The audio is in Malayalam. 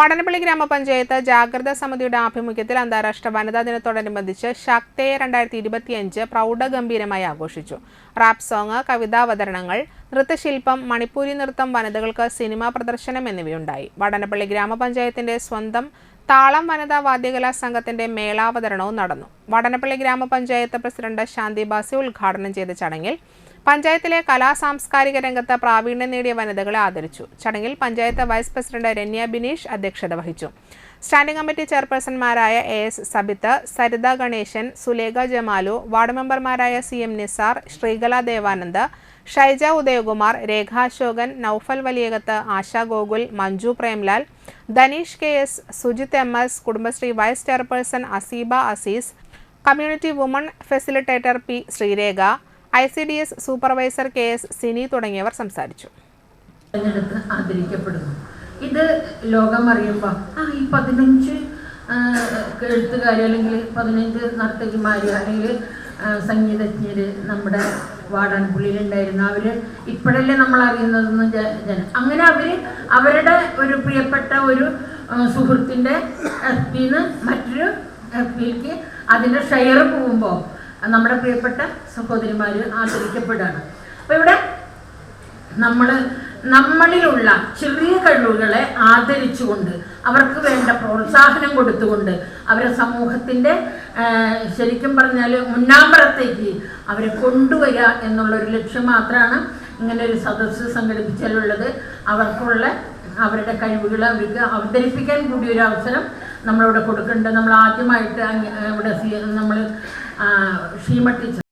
വടനപ്പള്ളി ഗ്രാമപഞ്ചായത്ത് ജാഗ്രതാ സമിതിയുടെ ആഭിമുഖ്യത്തിൽ അന്താരാഷ്ട്ര വനിതാ ദിനത്തോടനുബന്ധിച്ച് ശക്തയെ രണ്ടായിരത്തി ഇരുപത്തിയഞ്ച് പ്രൗഢഗംഭീരമായി ആഘോഷിച്ചു. റാപ്പ് സോങ് കവിതാവതരണങ്ങൾ നൃത്തശില്പം മണിപ്പൂരി നൃത്തം വനിതകൾക്ക് സിനിമാ പ്രദർശനം എന്നിവയുണ്ടായി. വടനപ്പള്ളി ഗ്രാമപഞ്ചായത്തിന്റെ സ്വന്തം താളം വനിതാ വാദ്യകലാ സംഘത്തിന്റെ മേളാവതരണവും നടന്നു. വടനപ്പള്ളി ഗ്രാമപഞ്ചായത്ത് പ്രസിഡന്റ് ശാന്തി ബാസി ഉദ്ഘാടനം ചെയ്ത ചടങ്ങിൽ പഞ്ചായത്തിലെ കലാ സാംസ്കാരിക രംഗത്ത് പ്രാവീണ്യം നേടിയ വനിതകളെ ആദരിച്ചു. ചടങ്ങിൽ പഞ്ചായത്ത് വൈസ് പ്രസിഡന്റ് രന്യ ബിനീഷ് അധ്യക്ഷത വഹിച്ചു. Standing committee ചെയർപേഴ്സൺമാരായ A S Sabith Saritha Ganesan Sulekha Jamalu ward മെമ്പർമാരായ C M Nisar Sreekala Devanand Shyja Udayakumar Rekha Ashokan Noufal Valiyakath Asha Gokul Manju Premlal Dhaneesh K S Sujith M S Kudumbashree vice chairperson Aseeba Azeez community woman facilitator P Sreerekha I C D S supervisor K S Sini തുടങ്ങിയവർ സംസാരിച്ചു. ആദരിക്കപ്പെടുന്നു. ഇത് ലോകം അറിയുമ്പോൾ ആ ഈ പതിനഞ്ച് എഴുത്തുകാർ അല്ലെങ്കിൽ പതിനഞ്ച് നർത്തകിമാർ അല്ലെങ്കിൽ സംഗീതജ്ഞര് നമ്മുടെ വാടാൻപുള്ളിയിലുണ്ടായിരുന്നു. അവർ ഇപ്പോഴല്ലേ നമ്മൾ അറിയുന്നതെന്ന് ജന അങ്ങനെ അവർ അവരുടെ ഒരു പ്രിയപ്പെട്ട ഒരു സുഹൃത്തിന്റെ എഫ് പിന്ന് മറ്റൊരു എഫ് പിക്ക് അതിന്റെ ഷെയർ പോകുമ്പോൾ നമ്മുടെ പ്രിയപ്പെട്ട സഹോദരിമാർ ആദരിക്കപ്പെടുകയാണ്. അപ്പോൾ ഇവിടെ നമ്മൾ നമ്മളിലുള്ള ചെറിയ കഴിവുകളെ ആദരിച്ചുകൊണ്ട് അവർക്ക് വേണ്ട പ്രോത്സാഹനം കൊടുത്തുകൊണ്ട് അവരെ സമൂഹത്തിന്റെ ശരിക്കും പറഞ്ഞാൽ മുന്നാമ്പറത്തേക്ക് അവരെ കൊണ്ടുവരിക എന്നുള്ളൊരു ലക്ഷ്യം മാത്രമാണ് ഇങ്ങനെ ഒരു സദസ്സ് സംഘടിപ്പിച്ചാലുള്ളത്. അവർക്കുള്ള അവരുടെ കഴിവുകൾ അവർക്ക് അവതരിപ്പിക്കാൻ കൂടി ഒരു അവസരം നമ്മളിവിടെ കൊടുക്കേണ്ടത് നമ്മൾ ആദ്യമായിട്ട് ഇവിടെ നമ്മൾ ഷീമ ടീച്ചർ